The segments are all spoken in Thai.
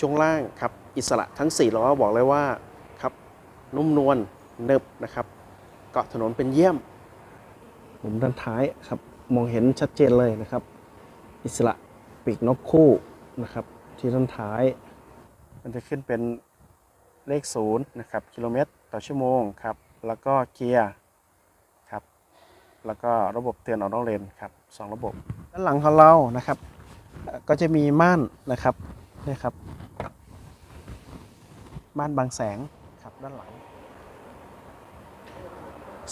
ช่วงล่างครับอิสระทั้ง4ล้อบอกเลยว่าครับนุ่มนวลเนิบนะครับเกาะถนนเป็นเยี่ยมมุมด้านท้ายครับมองเห็นชัดเจนเลยนะครับ อิสระปีกนกคู่นะครับ ที่ด้านท้าย มันจะขึ้นเป็นเลขศูนย์นะครับกิโลเมตรต่อชั่วโมงครับแล้วก็เกียร์ครับแล้วก็ระบบเตือนออกนอกเลนครับสองระบบ ด้านหลังของเรานะครับ ก็จะมีม่านนะครับ นี่ครับม่านบางแสงครับด้านหลัง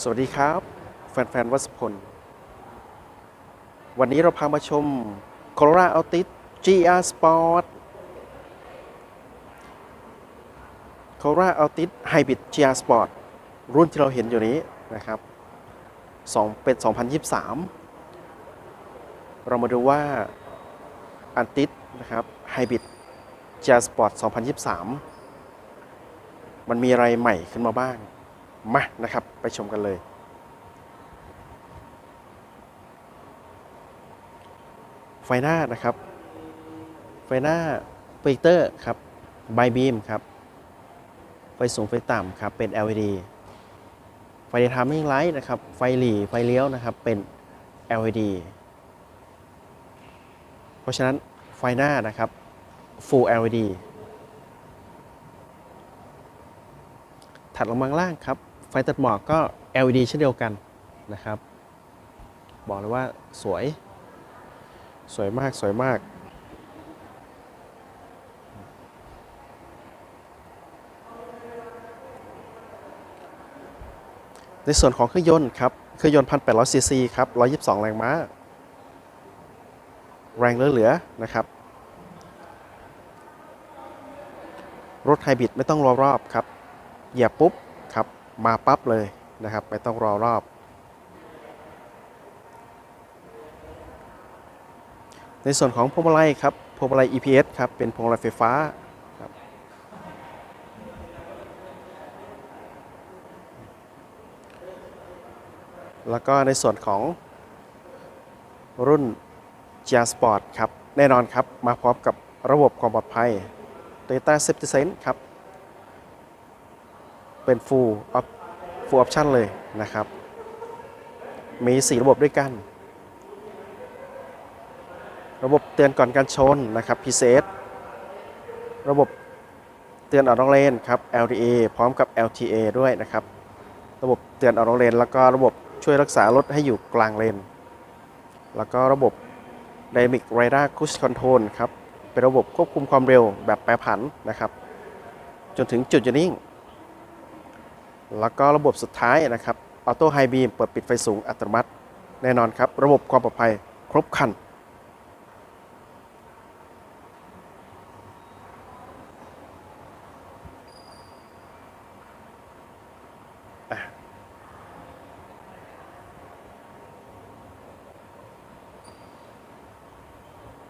สวัสดีครับ แฟนๆวัสพล วันนี้เราพามาชม Corolla Altis GR Sport Corolla Altis Hybrid GR Sport รุ่นที่เราเห็นอยู่นี้นะครับสองเป็น 2023 เรามาดูว่า Altis นะครับไฮบิด Hybrid GR Sport 2023 มันมีอะไรใหม่ขึ้นมาบ้าง มานะครับ ไปชมกันเลย ไฟหน้านะครับ ไฟหน้าโปรเจคเตอร์ครับไบบีมครับ ไฟสูงไฟต่ำครับ เป็น LED ไฟเดทามมิ่งไลท์นะครับ ไฟหลีไฟเลี้ยวนะครับ เป็น LED เพราะฉะนั้นไฟหน้านะครับ Full LED ถัดลงมาล่างครับ ไฟตัดหมอกก็ LED เช่นเดียวกันนะครับ บอกเลยว่าสวย สวยมากสวยมาก ในส่วนของเครื่องยนต์ครับ เครื่องยนต์ 1,800ซีซีครับ 122 แรงม้า แรงเหลือๆนะครับ รถไฮบริดไม่ต้องรอรอบครับ เหยียบปุ๊บครับมาปั๊บเลยนะครับ ไม่ต้องรอรอบ ในส่วนของพวงมาลัยครับพวงมาลัย EPS ครับ เป็นพวงมาลัยไฟฟ้าครับแล้วก็ในส่วนของรุ่น GR Sport ครับ แน่นอนครับ มาพร้อมกับระบบความปลอดภัย Toyota Safety Sense ครับ เป็น full op full option เลยนะครับ มี 4 ระบบด้วยกัน ระบบเตือนก่อนการชนนะครับ PCS ระบบเตือนออกนอกเลนครับ LTA พร้อมกับ LTA ด้วยนะครับ ระบบเตือนออกนอกเลน แล้วก็ระบบช่วยรักษารถให้อยู่กลางเลน แล้วก็ระบบ Dynamic Radar Cruise Control ครับ เป็นระบบควบคุมความเร็วแบบแปรผันนะครับ จนถึงจุดจะนิ่ง แล้วก็ระบบสุดท้ายนะครับออโต้ไฮบีมเปิดปิดไฟสูงอัตโนมัติ แน่นอนครับ ระบบความปลอดภัยครบครัน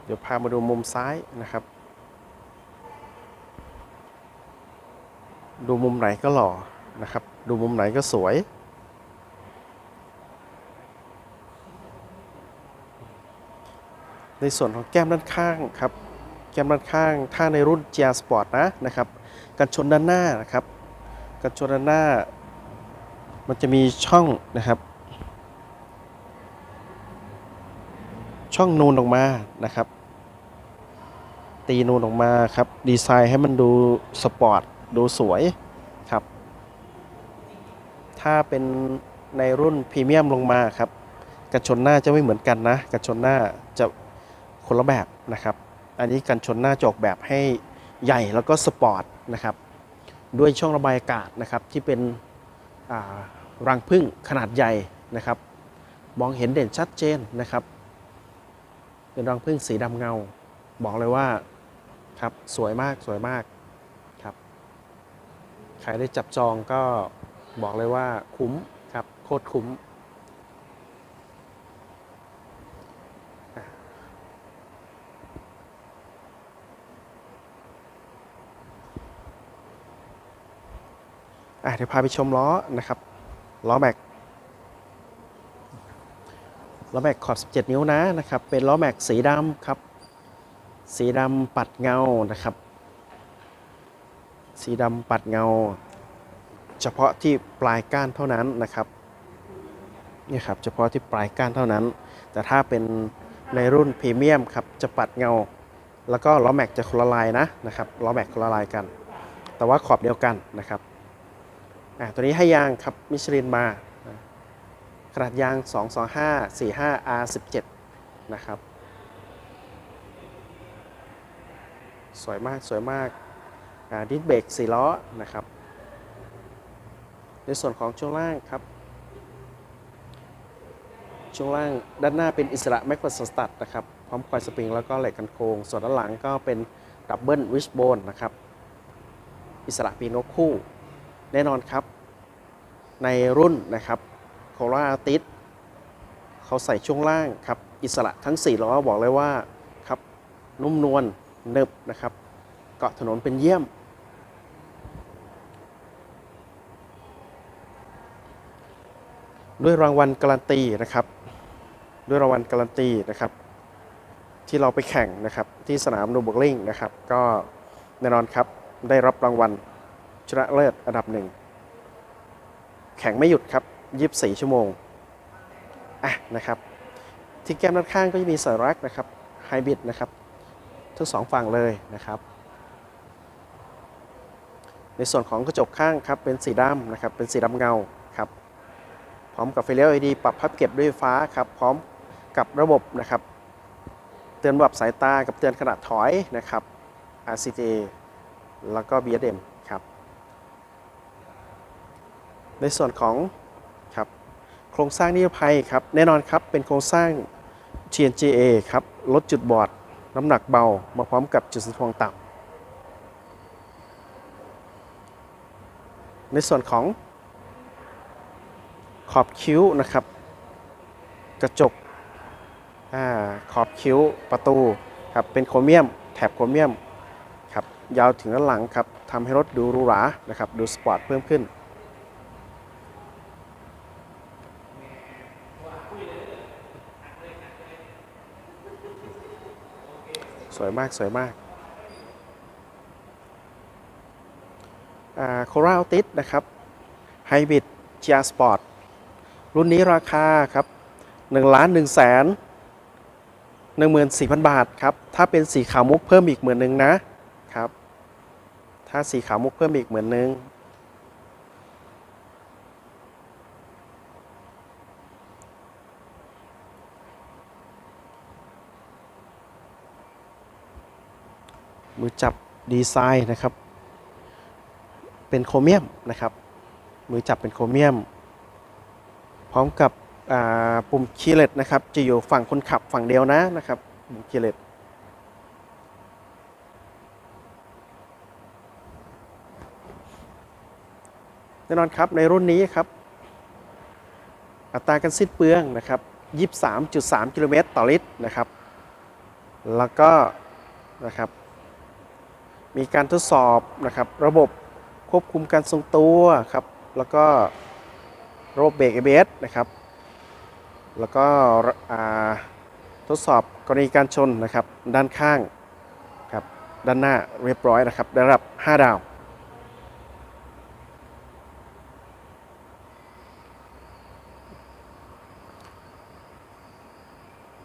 เดี๋ยวพามาดูมุมซ้ายนะครับ ดูมุมไหนก็หล่อนะครับ ดูมุมไหนก็สวย ในส่วนของแก้มด้านข้างครับ แก้มด้านข้างถ้าในรุ่น GR Sport นะนะครับ กันชนด้านหน้านะครับ กันชนด้านหน้า มันจะมีช่องนะครับ ช่องนูนออกมานะครับ ตีนูนออกมาครับ ดีไซน์ให้มันดูสปอร์ตดูสวยครับ ถ้าเป็นในรุ่นพรีเมียมลงมาครับ กันชนหน้าจะไม่เหมือนกันนะ กันชนหน้าจะคนละแบบนะครับ อันนี้กันชนหน้าจะออกแบบให้ใหญ่แล้วก็สปอร์ตนะครับ ด้วยช่องระบายอากาศนะครับที่เป็นรังผึ้งขนาดใหญ่นะครับ มองเห็นเด่นชัดเจนนะครับ เป็นรังผึ้งสีดำเงา บอกเลยว่าครับสวยมากสวยมากครับใครได้จับจองก็บอกเลยว่าคุ้มครับโคตรคุ้มอะเดี๋ยวพาไปชมล้อนะครับล้อแม็ก ล้อแม็กขอบ 17 นิ้วนะนะครับ เป็นล้อแม็กสีดำครับ สีดำปัดเงานะครับ สีดำปัดเงา เฉพาะที่ปลายก้านเท่านั้นนะครับนี่ครับเฉพาะที่ปลายก้านเท่านั้น แต่ถ้าเป็นในรุ่นพรีเมียมครับจะปัดเงา แล้วก็ล้อแม็กจะคนละลายนะนะครับล้อแม็กคนละลายกัน แต่ว่าขอบเดียวกันนะครับอ่าตัวนี้ให้ยางครับมิชลินมา ขนาดยาง 225 45 R17 นะครับ สวยมาก สวยมากดิสเบรก4ล้อนะครับ ในส่วนของช่วงล่างครับ ช่วงล่างด้านหน้าเป็นอิสระแมกนัสตัดนะครับ พร้อมคอยสปริงแล้วก็เหล็กกันโครง ส่วนด้านหลังก็เป็นดับเบิลวิชโบนนะครับ อิสระปีนกคู่ แน่นอนครับ ในรุ่นนะครับ โคราติสเขาใส่ช่วงล่างครับ อิสระทั้ง4ล้อบอกเลยว่าครับนุ่มนวลเนึบนะครับ เกาะถนนเป็นเยี่ยม ด้วยรางวัลการันตีนะครับ ด้วยรางวัลการันตีนะครับ ที่เราไปแข่งนะครับ ที่สนามนูบกลิงนะครับ ก็แน่นอนครับได้รับรางวัลชนะเลิศอันดับหนึ่งแข่งไม่หยุดครับ 24 ชั่วโมงอะนะครับ ที่แก้มด้านข้างก็จะมีสายรักนะครับไฮบริดนะครับ ทั้งสองฝั่งเลยนะครับ ในส่วนของกระจกข้างครับเป็นสีดำนะครับ เป็นสีดำเงาครับ พร้อมกับไฟเลี้ยว LED ปรับพับเก็บด้วยฟ้าครับ พร้อมกับระบบนะครับ เตือนระดับสายตากับเตือนขนาดถอยนะครับ RCT แล้วก็ BSM ครับ ในส่วนของ โครงสร้างนิรภัยครับแน่นอนครับเป็นโครงสร้าง TNGA ครับลดจุดบอด น้ำหนักเบา มาพร้อมกับจุดสุนทรต่ำในส่วนของขอบคิ้วนะครับ กระจกอขอบคิ้วประตูครับเป็นโครเมียม แถบโครเมียมครับยาวถึงด้านหลังครับทำให้รถดูหรูหรานะครับดูสปอร์ตเพิ่มขึ้น สวยมากสวยมากโครา l ติสนะครับไฮบริด GR Sport รุ่นนี้ราคาครับ1ล้าน1แสน14,000 บาทครับ ถ้าเป็นสีขาวมุกเพิ่มอีกหมื่นหนึ่งนะครับ ถ้าสีขาวมุกเพิ่มอีกหมื่นหนึ่ง มือจับดีไซน์นะครับ เป็นโครเมียมนะครับ มือจับเป็นโครเมียม พร้อมกับปุ่มคีเลตนะครับ จะอยู่ฝั่งคนขับฝั่งเดียวนะนะครับ ปุ่มคีเลตแน่นอนครับในรุ่นนี้ครับ อัตราการสิ้นเปลืองนะครับ 23.3 กิโลเมตรต่อลิตรนะครับ แล้วก็นะครับ มีการทดสอบนะครับ ระบบควบคุมการทรงตัวครับ แล้วก็ระบบเบรก ABS นะครับ แล้วก็ทดสอบกรณีการชนนะครับ ด้านข้างครับ ด้านหน้าเรียบร้อยนะครับ ได้รับ 5 ดาว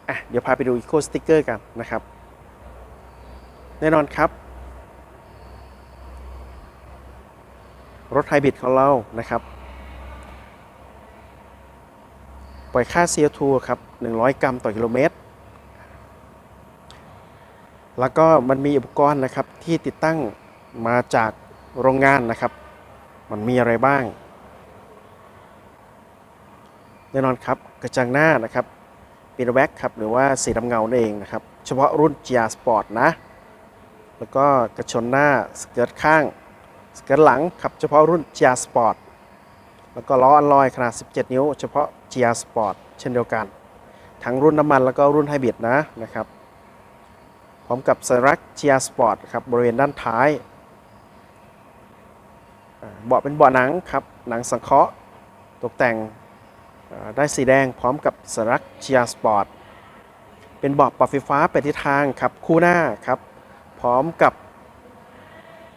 อะเดี๋ยวพาไปดูอีโคสติกเกอร์กันนะครับ แน่นอนครับ รถไฮบริดของเรานะครับ ปล่อยค่า CO2 ครับ 100 กรัมต่อกิโลเมตร แล้วก็มันมีอุปกรณ์นะครับที่ติดตั้งมาจากโรงงานนะครับ มันมีอะไรบ้าง แน่นอนครับกระจังหน้านะครับเป็นแว็กครับหรือว่าสีดำเงานั่นเองนะครับ เฉพาะรุ่น GR Sport นะ แล้วก็กระชนหน้าสเกิร์ตข้าง สเกิร์ตหลังครับเฉพาะรุ่น GR Sport แล้วก็ล้ออัลลอยขนาด 17 นิ้ว เฉพาะ GR Sport เช่นเดียวกัน ทั้งรุ่นน้ำมันแล้วก็รุ่นไฮบริดนะนะครับ พร้อมกับสัญลักษณ์ GR Sport ครับบริเวณด้านท้าย เบาะเป็นเบาะหนังครับหนังสังเคราะห์ตกแต่งได้สีแดงพร้อมกับสัญลักษณ์ GR Sport เป็นเบาะปรับไฟฟ้าไปทิศทางครับคู่หน้าครับพร้อมกับ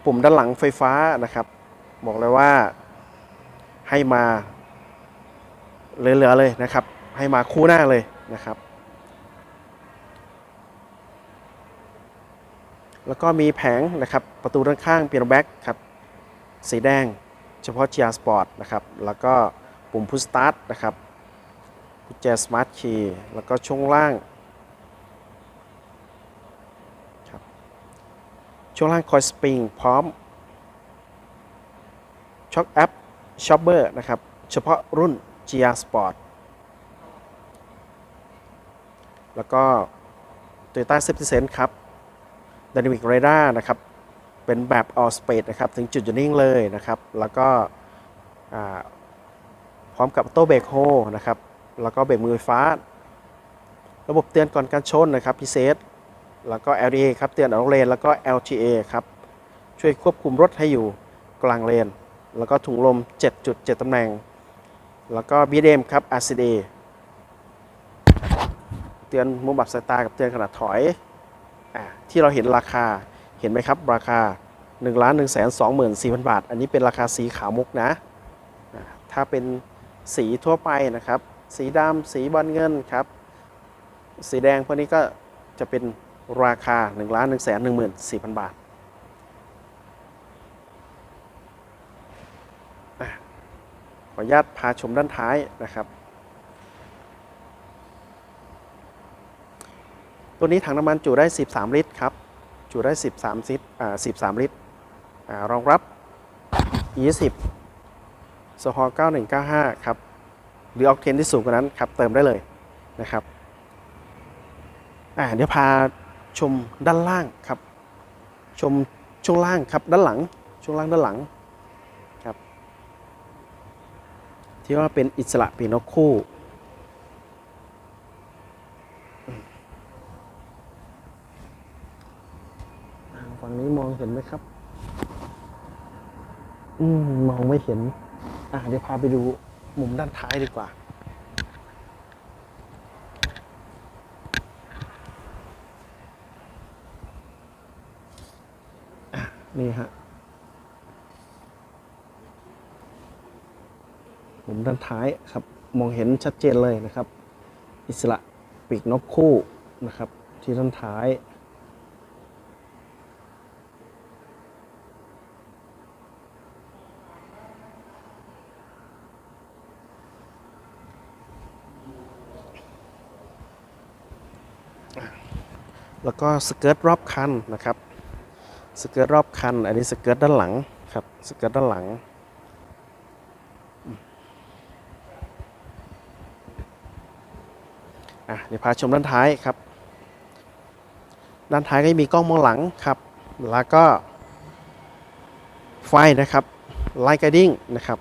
ปุ่มด้านหลังไฟฟ้านะครับ บอกเลยว่าให้มาเหลือๆเลยนะครับ ให้มาคู่หน้าเลยนะครับ แล้วก็มีแผงนะครับประตูด้านข้างเปียโนแบ็กครับสีแดงเฉพาะ GR Sport นะครับ แล้วก็ปุ่มพุชสตาร์ทนะครับกุญแจสมาร์ทคีย์แล้วก็ช่วงล่างครับ ช่วงล่างคอยสปริงพร้อมช็อคแอปช็อปเบอร์นะครับ เฉพาะรุ่น GR Sport แล้วก็ Toyota Safety Sense ครับ Dynamic Radar นะครับ เป็นแบบ all space นะครับ ถึงจุดหยุดนิ่งเลยนะครับ แล้วก็พร้อมกับโต้เบรกโฮนะครับ แล้วก็เบรกมือไฟฟ้า ระบบเตือนก่อนการชนนะครับ พิเศษ แล้วก็ LDA ครับเตือนออกเลน แล้วก็ LTA ครับช่วยควบคุมรถให้อยู่กลางเลน แล้วก็ถุงลม 7.7 ตำแหน่ง แล้วก็ BDM ครับ RCD เตือนมุมบับสายตากับเตือนขนาดถอยอที่เราเห็นราคาเห็นไหมครับ ราคา 1 1 2 4 0 0 0 บาท อันนี้เป็นราคาสีขาวมุกนะ ถ้าเป็นสีทั่วไปนะครับ สีดำสีบอลเงินครับ สีแดงพวกนี้ก็จะเป็น ราคา1 1 1 4 0 0 0 บาทอะขออนุญาตพาชมด้านท้ายนะครับ ตัวนี้ถังน้ำมันจุได้ 13 ลิตรครับ จุได้ 13ลิตรอ่า13 ลิตรอ่ารองรับ E20 โซฮอ9195 ครับ หรือออกเทนที่สูงกว่านั้นครับ เติมได้เลยนะครับ อ่า เดี๋ยวพา ชมด้านล่างครับ ชมช่วงล่างครับด้านหลังช่วงล่างด้านหลังครับ ที่ว่าเป็นอิสระปีนกคู่อ่าฝั่งนี้มองเห็นไหมครับ อืมมองไม่เห็น อะเดี๋ยวพาไปดูมุมด้านท้ายดีกว่า นี่ฮะมุมด้านท้ายครับ มองเห็นชัดเจนเลยนะครับ อิสระปีกนกคู่นะครับ ที่ด้านท้ายแล้วก็สเกิร์ตรอบคันนะครับ สเกิร์ตรอบคัน อันนี้สเกิร์ตด้านหลังครับสเกิร์ตด้านหลัง อะเดี๋ยวพาชมด้านท้ายครับ ด้านท้ายก็จะมีกล้องมองหลังครับ แล้วก็ไฟนะครับไลท์ guiding นะครับ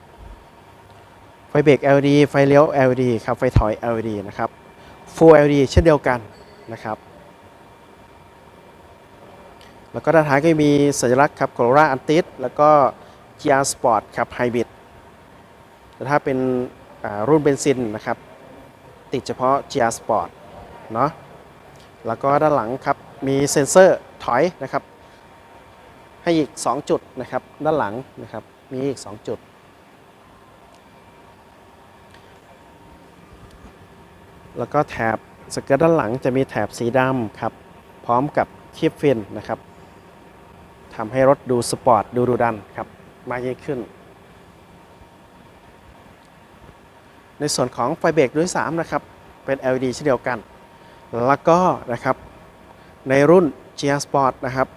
ไฟเบรก LED ไฟเลี้ยว LED ครับ ไฟถอย LED นะครับ Full LED เช่นเดียวกันนะครับ แล้วก็ด้านท้ายก็มีสัญลักษณ์ครับ Corolla Altis แล้วก็ Kia Sport ครับ Hybrid แต่ถ้าเป็นรุ่นเบนซินนะครับ ติดเฉพาะ Kia Sport เนาะแล้วก็ด้านหลังครับ มีเซ็นเซอร์ถอยนะครับ ให้อีก 2 จุดนะครับ ด้านหลังนะครับ มีอีก 2 จุดแล้วก็แถบสเกิร์ตด้านหลังจะมีแถบสีดำครับ พร้อมกับคีบฟินนะครับ ทำให้รถดูสปอร์ตดูดูดันครับมากยิ่งขึ้น ในส่วนของไฟเบรกด้วย3นะครับ เป็น LED เช่นเดียวกัน แล้วก็นะครับ ในรุ่น GR Sport นะครับ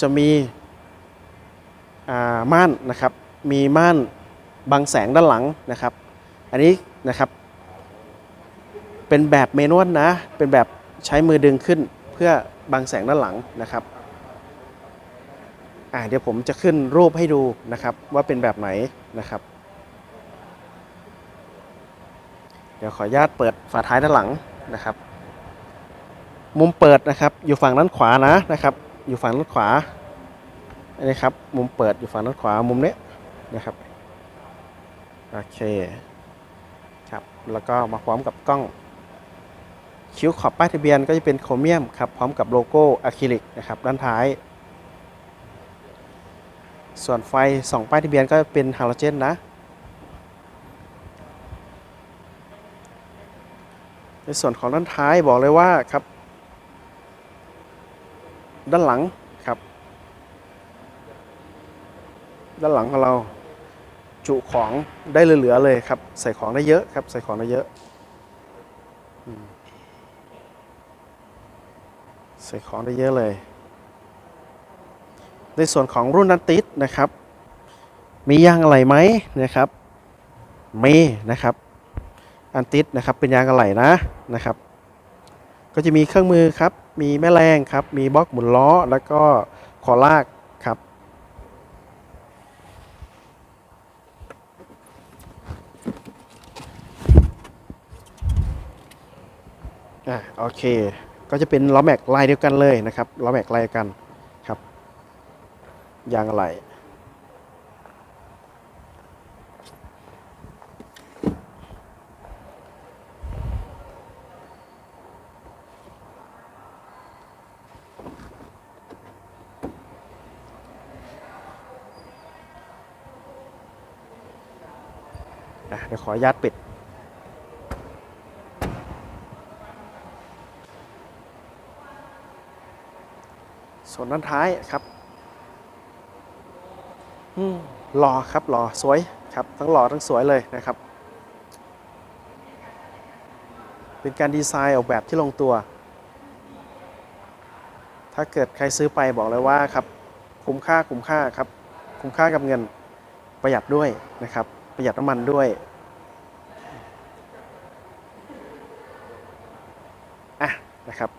จะมีม่านนะครับ มีม่านบังแสงด้านหลังนะครับ อันนี้นะครับ เป็นแบบเมนวลนะ เป็นแบบใช้มือดึงขึ้นเพื่อบังแสงด้านหลังนะครับ อ่าเดี๋ยวผมจะขึ้นรูปให้ดูนะครับว่าเป็นแบบไหนนะครับ เดี๋ยวขออนุญาตเปิดฝาท้ายด้านหลังนะครับ มุมเปิดนะครับอยู่ฝั่งด้านขวานะนะครับ อยู่ฝั่งด้านขวาอันนี้ครับมุมเปิดอยู่ฝั่งด้านขวามุมนี้นะครับโอเคครับแล้วก็มาพร้อมกับกล้องคิ้วขอบป้ายทะเบียนก็จะเป็นโครเมียมครับพร้อมกับโลโก้อะคริลิกนะครับด้านท้าย ส่วนไฟสองป้ายทะเบียนก็เป็นฮาโลเจนนะในส่วนของด้านท้ายบอกเลยว่าครับ ด้านหลังครับ ด้านหลังของเราจุของได้เหลือๆเลยครับ ใส่ของได้เยอะครับ ใส่ของได้เยอะใส่ของได้เยอะเลย ในส่วนของรุ่นนันติสนะครับ มียางอะไรไหมนะครับมีนะครับ อันติสนะครับเป็นยางอะไหล่นะนะครับ ก็จะมีเครื่องมือครับ มีแม่แรงครับ มีบล็อกหมุนล้อแล้วก็ขอลากครับ อ่าโอเค ก็จะเป็นล้อแม็กลายเดียวกันเลยนะครับล้อแม็กลายเดียวกัน ครับยางอะไหล่อะเดี๋ยวขออนุญาตปิดส่วนด้านท้ายครับ หล่อครับหล่อสวยครับทั้งหล่อทั้งสวยเลยนะครับ เป็นการดีไซน์ออกแบบที่ลงตัว ถ้าเกิดใครซื้อไปบอกเลยว่าครับคุ้มค่าคุ้มค่าครับ คุ้มค่ากับเงินประหยัดด้วยนะครับ ประหยัดน้ำมันด้วยอะนะครับ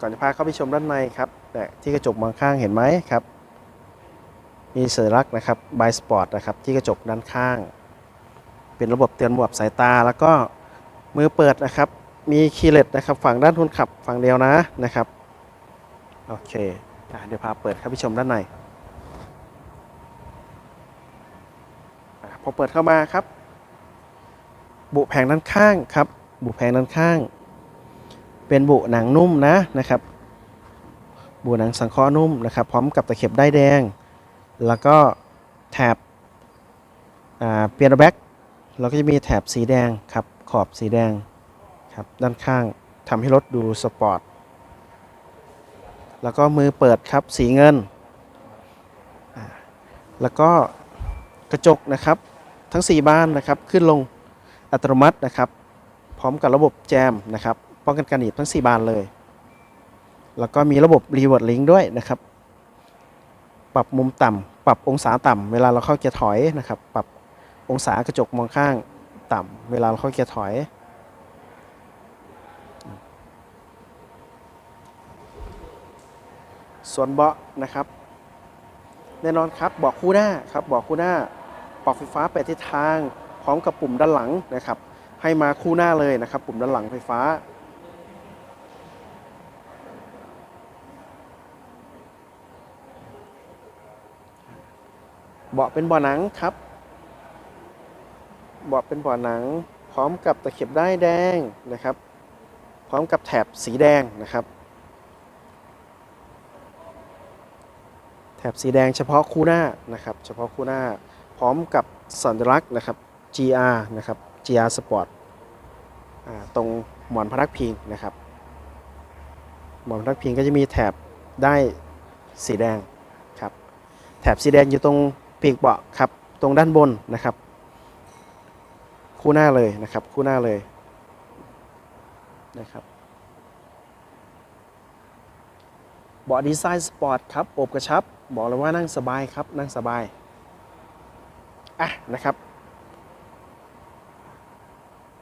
ก่อนจะพาเข้าไปชมด้านในครับแต่ที่กระจกมองข้างเห็นไหมครับ มีสัญลักษณ์นะครับ by sport นะครับที่กระจกด้านข้าง เป็นระบบเตือนหมวบสายตา แล้วก็มือเปิดนะครับ มีคีย์เลสนะครับฝั่งด้านคนขับฝั่งเดียวนะนะครับโอเคอเดี๋ยวพาเปิดเข้าไปชมด้านในพอเปิดเข้ามาครับ บุแผงด้านข้างครับ บุแผงด้านข้าง เป็นบุหนังนุ่มนะนะครับ บุหนังสังเคราะห์นุ่มนะครับ พร้อมกับตะเข็บได้ายแดง แล้วก็แถบเปียโนแบ็กเราก็จะมีแถบสีแดงครับขอบสีแดงครับด้านข้างทำให้รถดูสปอร์ตแล้วก็มือเปิดครับสีเงิน แล้วก็กระจกนะครับทั้ง 4บานนะครับขึ้นลงอัตโนมัตินะครับ พร้อมกับระบบแจมนะครับป้องกันการหนีบทั้ง 4 บานเลย แล้วก็มีระบบ Reward Link ด้วยนะครับ ปรับมุมต่ำปรับองศาต่ำเวลาเราเข้าเกียร์ถอยนะครับ ปรับองศากระจกมองข้างต่ำเวลาเราเข้าเกียร์ถอย ส่วนเบาะนะครับ แน่นอนครับเบาะคู่หน้าครับเบาะคู่หน้าปรับไฟฟ้าแปดทิศทาง พร้อมกับปุ่มด้านหลังนะครับ ให้มาคู่หน้าเลยนะครับ ปุ่มด้านหลังไฟฟ้า เบาะเป็นเบาะหนังครับ เบาะเป็นเบาะหนัง พร้อมกับตะเข็บได้ายแดงนะครับ พร้อมกับแถบสีแดงนะครับ แถบสีแดงเฉพาะคู่หน้านะครับ เฉพาะคู่หน้า พร้อมกับสัญลักษณ์นะครับ GR นะครับ GR Sport ตรงหมอนพนักพิงนะครับ หมอนพนักพิงก็จะมีแถบได้สีแดงครับ แถบสีแดงอยู่ตรง ปีกเบาะครับตรงด้านบนนะครับ คู่หน้าเลยนะครับ คู่หน้าเลยนะครับเบาะดีไซน์สปอร์ตครับอบกระชับ บอกเลยว่านั่งสบายครับ นั่งสบาย อะนะครับ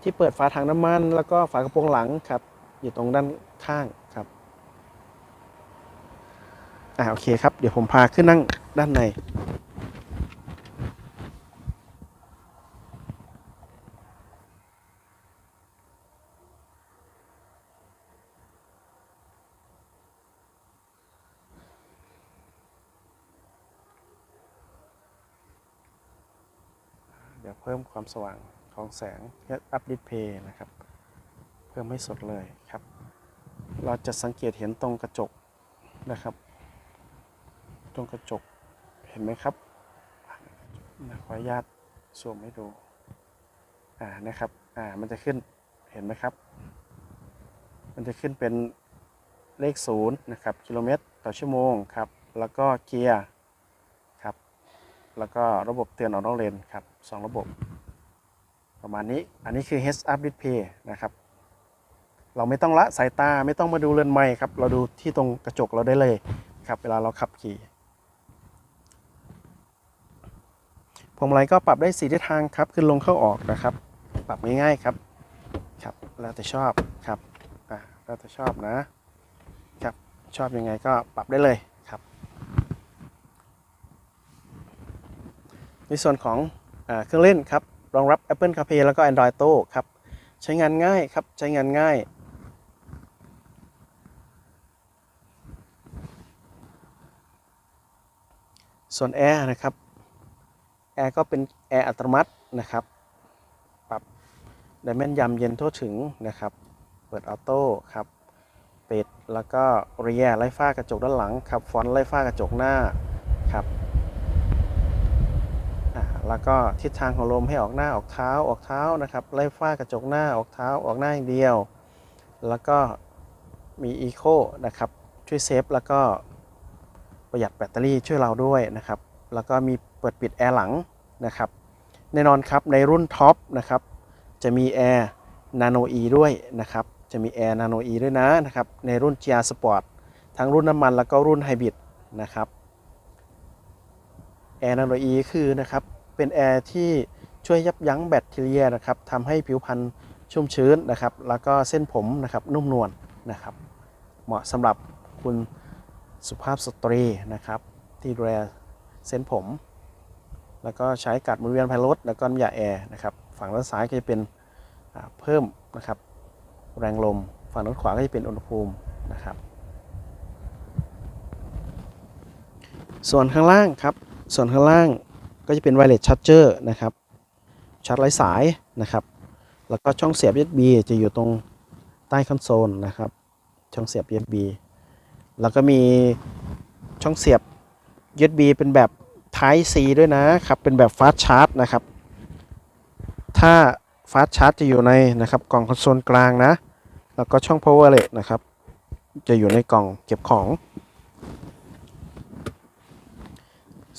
ที่เปิดฝาถังน้ำมัน แล้วก็ฝากระโปรงหลังครับ อยู่ตรงด้านข้างครับ อ่าโอเคครับ เดี๋ยวผมพาขึ้นนั่งด้านใน เดี๋ยวเพิ่ม ความสว่างของแสงเพื่ออัพดิสเพย์นะครับ เพิ่มให้สดเลยครับ เราจะสังเกตเห็นตรงกระจกนะครับ ตรงกระจกเห็นไหมครับนะขออนุญาตซูมให้ดูอ่านะครับอ่ามันจะขึ้นเห็นไหมครับ มันจะขึ้นเป็นเลขศูนย์นะครับกิโลเมตรต่อชั่วโมงครับ แล้วก็เกียร์ครับ แล้วก็ระบบเตือนออกนอกเลนครับสองระบบ ประมาณนี้อันนี้คือ Heads Up Display นะครับ เราไม่ต้องละสายตาไม่ต้องมาดูเรือนไม้ครับ เราดูที่ตรงกระจกเราได้เลยครับ เวลาเราขับขี่พวงมาลัยก็ปรับได้สีทิศทางครับ ขึ้นลงเข้าออกนะครับ ปรับง่ายๆครับครับ แล้วแต่ชอบครับอ่าแล้วแต่ชอบนะครับชอบยังไงก็ปรับได้เลยครับ ในส่วนของอเครื่องเล่นครับ รองรับ Apple CarPlay แล้วก็ Android Auto ครับ ใช้งานง่ายครับ ใช้งานง่าย ส่วนแอร์นะครับแอร์ก็เป็นแอร์อัตโนมัตินะครับ ปรับได้แม่นยำเย็นทั่วถึงนะครับ เปิดออโต้ครับ ปิดแล้วก็เรียไล่ฝ้ากระจกด้านหลังครับ ฟอนต์ไล่ฝ้ากระจกหน้าครับ แล้วก็ทิศทางของลมให้ออกหน้าออกเท้าออกเท้านะครับไล่ฝ้ากระจกหน้าออกเท้าออกหน้าอย่างเดียว แล้วก็มีอีโคนะครับช่วยเซฟแล้วก็ประหยัดแบตเตอรี่ช่วยเราด้วยนะครับ แล้วก็มีเปิดปิดแอร์หลังนะครับ แน่นอนครับในรุ่นท็อปนะครับจะมีแอร์ Nano E ด้วยนะครับ จะมีแอร์ Nano E ด้วยนะนะครับ ในรุ่น GR Sport ทั้งรุ่นน้ำมันแล้วก็รุ่นไฮบริดนะครับแอร์ Nano E คือนะครับ เป็นแอร์ที่ช่วยยับยั้งแบคทีเรียนะครับทำให้ผิวพรรณชุ่มชื้นนะครับ แล้วก็เส้นผมนะครับนุ่มนวลนะครับ เหมาะสำหรับคุณสุภาพสตรีนะครับ ที่ดูแลเส้นผม แล้วก็ใช้กัดมุนเวียนภายรถแล้วก็น้ำยาแอร์นะครับฝั่งด้านซ้ายก็จะเป็นเพิ่มนะครับ แรงลม ฝั่งด้านขวาก็จะเป็นอุณหภูมินะครับ ส่วนข้างล่างครับ ส่วนข้างล่าง ก็จะเป็นไวเลสชาร์เจอร์นะครับชาร์จไร้สายนะครับ แล้วก็ช่องเสียบ USB จะอยู่ตรงใต้คอนโซลนะครับ ช่องเสียบ USB แล้วก็มีช่องเสียบ USB เป็นแบบ Type C ด้วยนะครับ เป็นแบบ Fast Charge นะครับ ถ้า Fast Charge จะอยู่ในนะครับกล่องคอนโซลกลางนะ แล้วก็ช่อง Powerlet นะครับ จะอยู่ในกล่องเก็บของ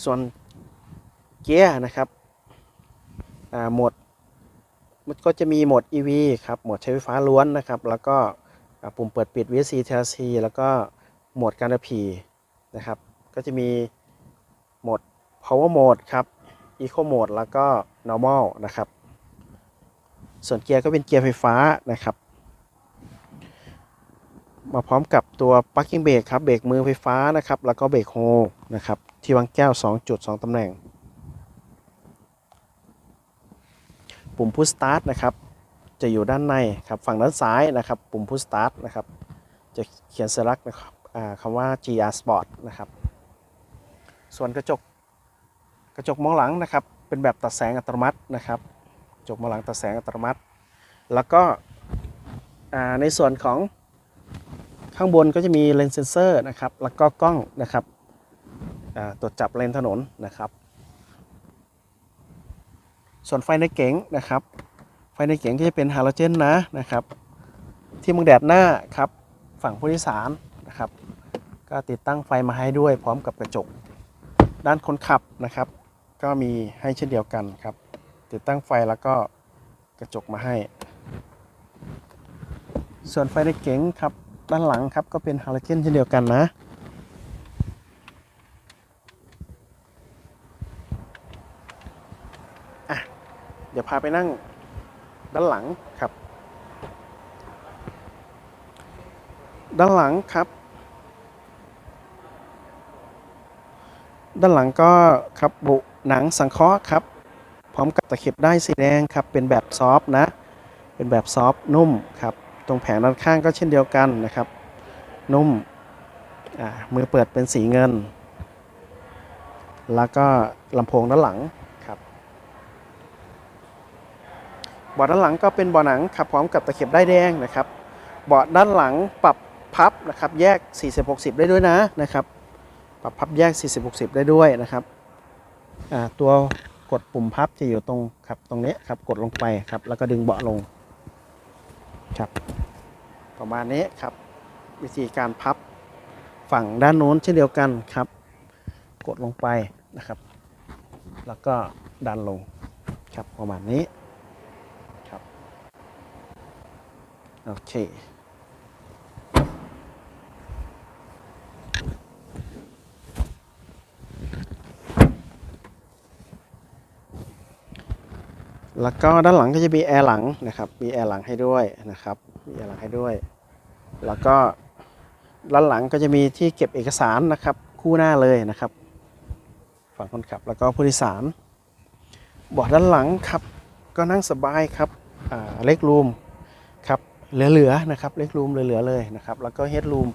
ส่วน เกียร์นะครับโหมดมันก็จะมีโหมด EV ครับโหมดใช้ไฟฟ้าล้วนนะครับ แล้วก็ปุ่มเปิดปิด VSC TLC แล้วก็โหมดการพีนะครับ ก็จะมีโหมด Power Mode ครับ Eco Mode แล้วก็ Normal นะครับ ส่วนเกียร์ก็เป็นเกียร์ไฟฟ้านะครับ มาพร้อมกับตัว Parking Brake ครับ เบรกมือไฟฟ้านะครับ แล้วก็เบรกโฮนะครับ ที่วางแก้ว2จุด2ตำแหน่ง ปุ่ม Push Start นะครับ จะอยู่ด้านในครับฝั่งด้านซ้ายนะครับ ปุ่ม Push Start นะครับ จะเขียนสัญลักษณ์นะครับคำว่า GR Sport นะครับ ส่วนกระจกกระจกมองหลังนะครับ เป็นแบบตัดแสงอัตโนมัตินะครับกระจกมองหลังตัดแสงอัตโนมัติ แล้วก็ในส่วนของข้างบนก็จะมีเลนส์เซนเซอร์นะครับ แล้วก็กล้องนะครับตรวจจับเลนถนนนะครับ ส่วนไฟในเก๋งนะครับ ไฟในเก๋งก็จะเป็นฮาโลเจนนะนะครับ ที่มึงแดดหน้าครับฝั่งผู้โดยสารนะครับ ก็ติดตั้งไฟมาให้ด้วยพร้อมกับกระจก ด้านคนขับนะครับ ก็มีให้เช่นเดียวกันครับ ติดตั้งไฟแล้วก็กระจกมาให้ ส่วนไฟในเก๋งครับด้านหลังครับก็เป็นฮาโลเจนเช่นเดียวกันนะอะ เดี๋ยวพาไปนั่งด้านหลังครับ ด้านหลังครับ ด้านหลังก็ครับบุหนังสังเคราะห์ครับ พร้อมกับตะเข็บได้สีแดงครับ เป็นแบบซอฟนะ เป็นแบบซอฟนุ่มครับ ตรงแผงด้านข้างก็เช่นเดียวกันนะครับ นุ่มมือเปิดเป็นสีเงิน แล้วก็ลำโพงด้านหลังครับ เบาะด้านหลังก็เป็นเบาะหนังครับพร้อมกับตะเข็บได้แดงนะครับเบาะด้านหลังปรับพับนะครับแยก 40-60 ได้ด้วยนะนะครับปรับพับแยก 40-60 ได้ด้วยนะครับตัวกดปุ่มพับจะอยู่ตรงครับตรงนี้ครับกดลงไปครับแล้วก็ดึงเบาะลงครับประมาณนี้ครับวิธีการพับฝั่งด้านโน้นเช่นเดียวกันครับ กดลงไปนะครับ แล้วก็ดันลงครับประมาณนี้ครับ โอเค แล้วก็ด้านหลังก็จะมีแอร์หลังนะครับ มีแอร์หลังให้ด้วยนะครับ มีแอร์หลังให้ด้วย แล้วก็ด้านหลังก็จะมีที่เก็บเอกสารนะครับ คู่หน้าเลยนะครับ ฝั่งคนขับแล้วก็ผู้โดยสารเบาะด้านหลังครับ ก็นั่งสบายครับเล็กรูม เหลือๆนะครับเล็กรูมเหลือๆเลยนะครับ แล้วก็เฮดรูม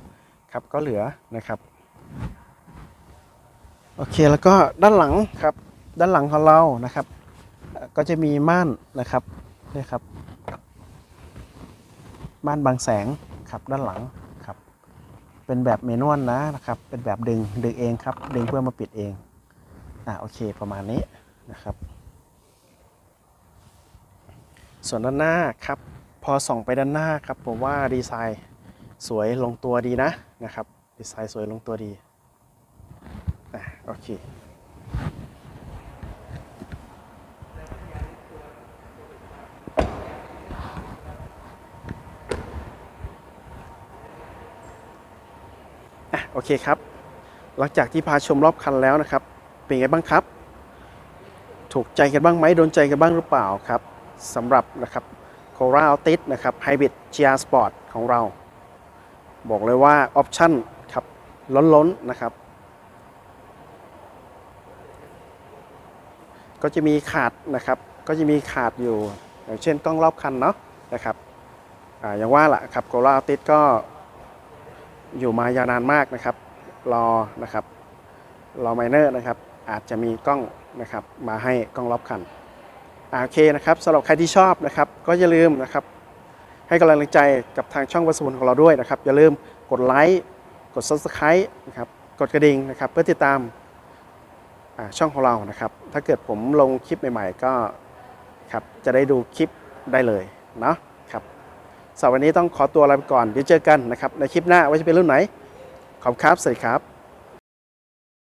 ครับก็เหลือนะครับโอเคแล้วก็ด้านหลังครับด้านหลังของเรานะครับ ก็จะมีม่านนะครับนี่ครับม่านบางแสงครับด้านหลังครับ เป็นแบบเมนวลนะนะครับ เป็นแบบดึงดึงเองครับ ดึงเพื่อมาปิดเองอ่าโอเคประมาณนี้นะครับ ส่วนด้านหน้าครับ อส่องไปด้านหน้าครับผมว่าดีไซน์สวยลงตัวดีนะนะครับ ดีไซน์สวยลงตัวดีอะโอเคโอเคครับ หลังจากที่พาชมรอบคันแล้วนะครับ เป็นไงบ้างครับ ถูกใจกันบ้างไหมโดนใจกันบ้างหรือเปล่าครับสำหรับนะครับ โครา a ติสนะครับไฮบริด GR Sport ของเรา บอกเลยว่าออปชั่นครับล้นๆนะครับ ก็จะมีขาดนะครับ ก็จะมีขาดอยู่ อย่างเช่นกล้องรอบคันเนาะนะครับออย่างว่าละครับโครา a ติสก็อยู่มายาวนานมากนะครับ รอนะครับ รอไมเนอร์นะครับ อาจจะมีกล้องนะครับ มาให้กล้องรอบคัน โอเคนะครับสำหรับใครที่ชอบนะครับ ก็อย่าลืมนะครับ ให้กำลังใจกับทางช่องวัสดุของเราด้วยนะครับ อย่าลืมกดไลค์กด subscribe นะครับกดกระดิ่งนะครับ เพื่อติดตามช่องของเรานะครับ ถ้าเกิดผมลงคลิปใหม่ ๆ ก็ครับจะได้ดูคลิปได้เลยเนาะครับสำหรับวันนี้ต้องขอตัวลาไปก่อนเดี๋ยวเจอกันนะครับในคลิปหน้าว่าจะเป็นรุ่นไหนขอบคุณครับสวัสดีครับ